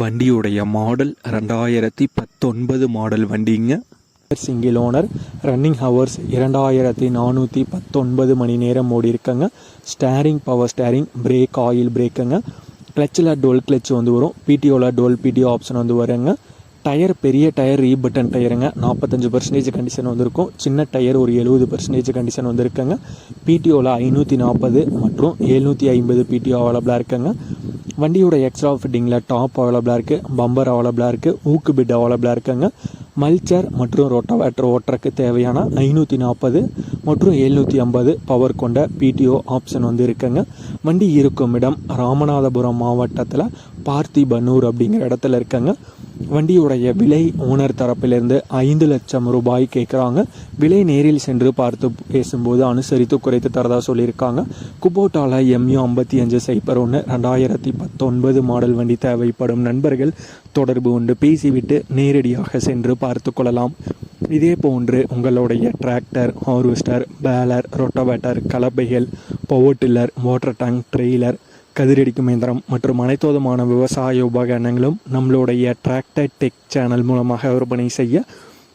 வண்டியுடைய மாடல் ரெண்டாயிரத்தி பத்தொன்பது மாடல் வண்டிங்க. சிங்கிள் ஓனர் ரன்னிங் ஹவர்ஸ் இரண்டாயிரத்தி நானூற்றி பத்தொன்பது மணி நேரம் ஓடி இருக்கங்க. Steering power steering brake oil பிரேக்குங்க கிளச்சில் டோல் கிளச் வந்து வரும். பிடிஓவில் டோல் பிடிஓ ஆப்ஷன் வந்து வருங்க. டயர் பெரிய டயர் ரீபட்டன் டயருங்க நாற்பத்தஞ்சு பர்சன்டேஜ் கண்டிஷன் வந்திருக்கும். சின்ன டயர் ஒரு எழுபது பர்சன்டேஜ் கண்டிஷன் வந்திருக்குங்க. பிடிஓவில் ஐநூற்றி நாற்பது மற்றும் எழுநூற்றி ஐம்பது பிடிஓ அவைலபிளாக இருக்குங்க. வண்டியோட எக்ஸ்ட்ரா ஃபிட்டிங்கில் டாப் அவைலபிளாக இருக்குது பம்பர் அவைலபிளாக இருக்குது ஊக்கு பிட் அவைலபிளாக இருக்குங்க. மல்ச்சர் மற்றும் ரொட்டவேட்டர் ஓட்டுறக்கு தேவையான ஐநூற்றி நாற்பது மற்றும் எழுநூற்றி ஐம்பது பவர் கொண்ட பிடிஓ ஆப்ஷன் வந்து இருக்குங்க. வண்டி இருக்கும் இடம் ராமநாதபுரம் மாவட்டத்தில் பார்த்திபனூர் அப்படிங்கிற இடத்துல இருக்குங்க. வண்டியுடைய விலை ஓனர் தரப்பிலிருந்து ஐந்து லட்சம் ரூபாய் கேட்குறாங்க விலை நேரில் சென்று பார்த்து பேசும்போது அனுசரித்து குறைத்து தரதா சொல்லியிருக்காங்க. குபோட்டால எம்யூ ஐம்பத்தி அஞ்சு சைப்பர் ஒன்று ரெண்டாயிரத்தி பத்தொன்பது மாடல் வண்டி தேவைப்படும் நண்பர்கள். தொடர்பு கொண்டு பேசிவிட்டு நேரடியாக சென்று பார்த்து கொள்ளலாம். இதே போன்று உங்களுடைய tractor harvester baler rotavator கலப்பைகள் power tiller water tank trailer கதிரடிக்கும் இயந்திரம் மற்றும் அனைத்து விதமான விவசாய உபகரணங்களும் நம்மளுடைய டிராக்டர் டெக் சேனல் மூலமாக விற்பனை செய்ய